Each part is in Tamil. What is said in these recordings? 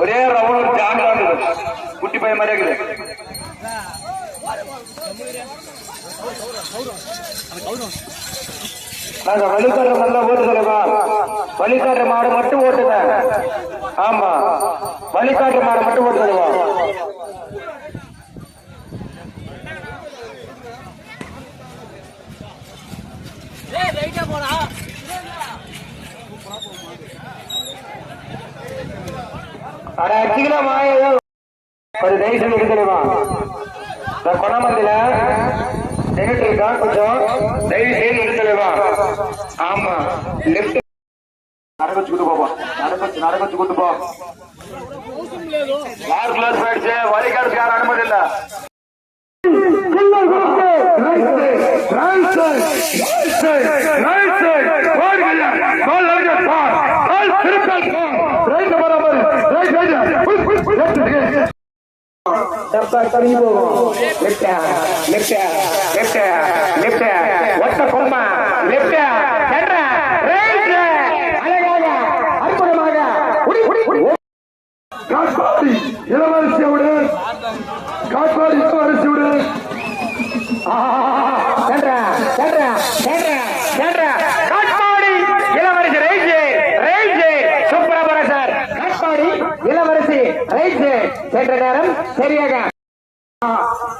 ஒரே ரவுண்ட் ஒரு ஜாண்டாண்டு குட்டி பைய மாதிரி இருக்குது. நாங்க வழிகாட்டு நல்லா ஓட்டுக்கிறோமா வழிகாட்டு மாடு மட்டும் ஓட்டுங்க. ஆமா. வழிகாட்டு மாடு மட்டும் ஓட்டுக்கிறோமா ரைட்டா போனா அட அடிச்சுக்கலாம் மாய ஒரு தயவுசெய்து எடுக்கணுமா இந்த கொணமந்தில நின்றுட்டு இருக்கா கொஞ்சம் தயவு செய்து எடுக்கலைவா ஆமா லெப்ட் நடக்கச்சு கூட்டு போப்பா நடக்கச்சு நடக்கச்சு கூட்டு போ யார் கிளாஸ் போயிடுச்சு அனுமதி இல்ல Lift down, lift down, lift down, lift down, lift down, lift down. Right சென்ற நேரம் சரியாக.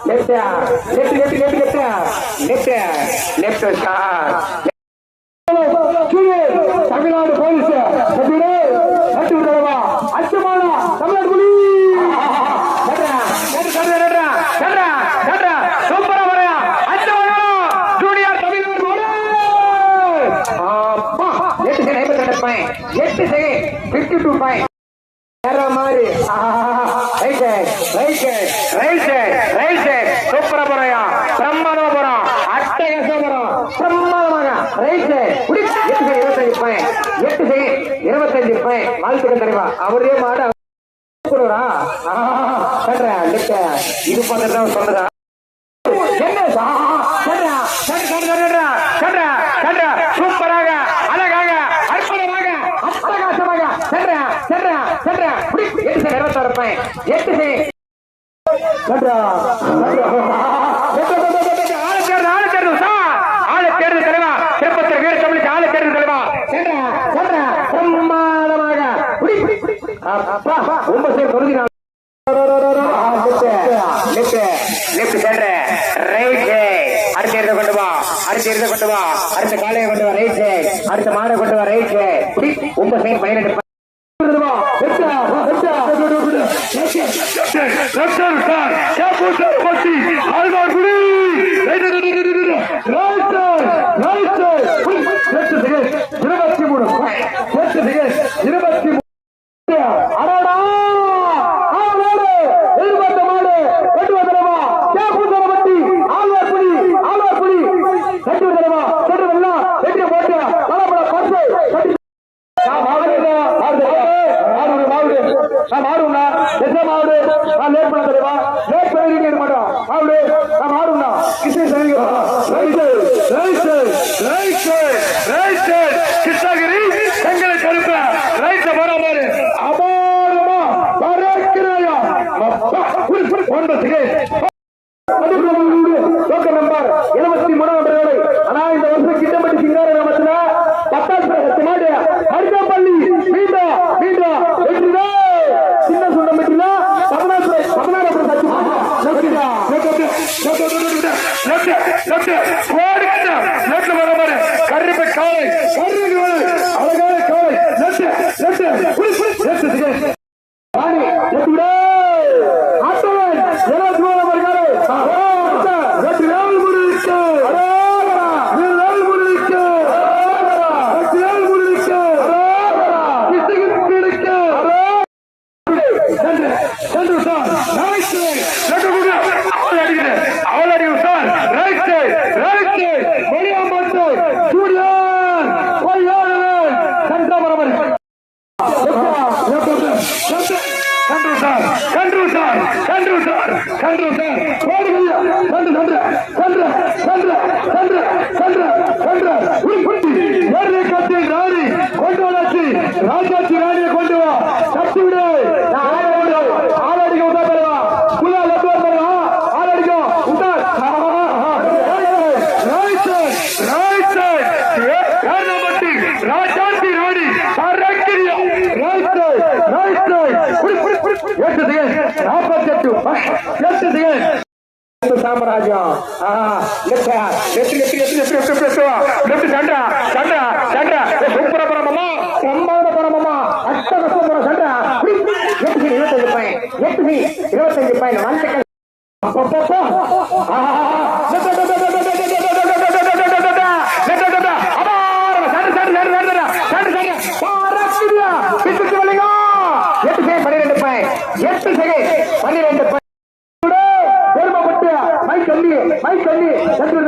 Left left left left left left left sir Tamil Nadu police. அச்சமான Tamil Nadu எட்டு செகண்ட் பிப்டி டூ பாயிண்ட் வேற மாதிரி. Right right right right Subramaniam Brahmanapuram Attagasapuram பிரம்மாதமாக right எட்டு செகண்ட் இருபத்தஞ்சு பாயிண்ட் எட்டு செகண்ட் இருபத்தஞ்சு பாயிண்ட் வாழ்த்துக்கள் தெரியுமா? அவரே மாடு கூடுவா சொல்றேன் இது பார்த்துட்டு தான் சொல்றதா என்ன சா? சொல்றா, சொல்றா, சொல்றா, சொல்றா, சொல்றா, சொல்றா. சூப்பராக அழகாக அற்புதமாக அட்டகாசமாக சென்றா சென்றா சென்றா புடி. எட்டு செகண்ட் இருபத்தாறு பாயிண்ட் எட்டு நன்றா ஆளு தேர்வு ஆளு தேர்வு ஆளு தேர்வு தலைவா திருப்பத்தூர் வீர தமிழுக்கு ஆளு தேர்வு தலைவா சென்றா சென்றா பிரம்மாதமாக. அப்பா ரொம்ப சேர் ரைட் அடுத்த இடத்தை கொண்டு வா அடுத்த காலையை கொண்டு வா ரைட் அடுத்த மாடை கொண்டு வா ரைட் சார் கேப்பூர் பட்டி ஆழ்வார்குடி இருபத்தி மூணு இருபத்தி மூணு அடடா ஆமாடு பர்சு கட்டி நான் லேட் பண்ண தெரியுமா? லேட் பண்ணிருக்க இருக்க மாட்டோம். மாடு நான் மாடுண்ணா. கிருஷ்ண சரி right right right right. Krishnagiri செங்கலை கருப்ப. ரைட்டு பராமரி அபாரமா பறக்கிறாயா ஒன்பது செகண்ட் டோக்கன் நம்பர் எழுபத்தி மூணாம் What is சார் கன்று சார் கன்று சார் கன்று சார் ஓடுகையா கன்று கன்று கன்று கன்று கன்று கன்று கன்று உருப்பட்டி ஏழை கத்தில் ராணி கொண்டு வந்தாச்சு ராஜாச்சி ராணியை கொண்டு எட்டு திகழ் நாற்பத்தி எட்டு எட்டு திகழ் சாம்ராஜ்யம் சண்டா சண்டா சண்டா சுப்பர பரமமா பிரம்மாண்ட பரமமா அஷ்டவசம்பர சண்டா எட்டு இருபத்தஞ்சு பையன் எட்டு இருபத்தஞ்சு பையன் எட்டு செகண்ட் பன்னிரண்டு பெருமைப்பட்டு மை கல்லி மை கல்லி சென்று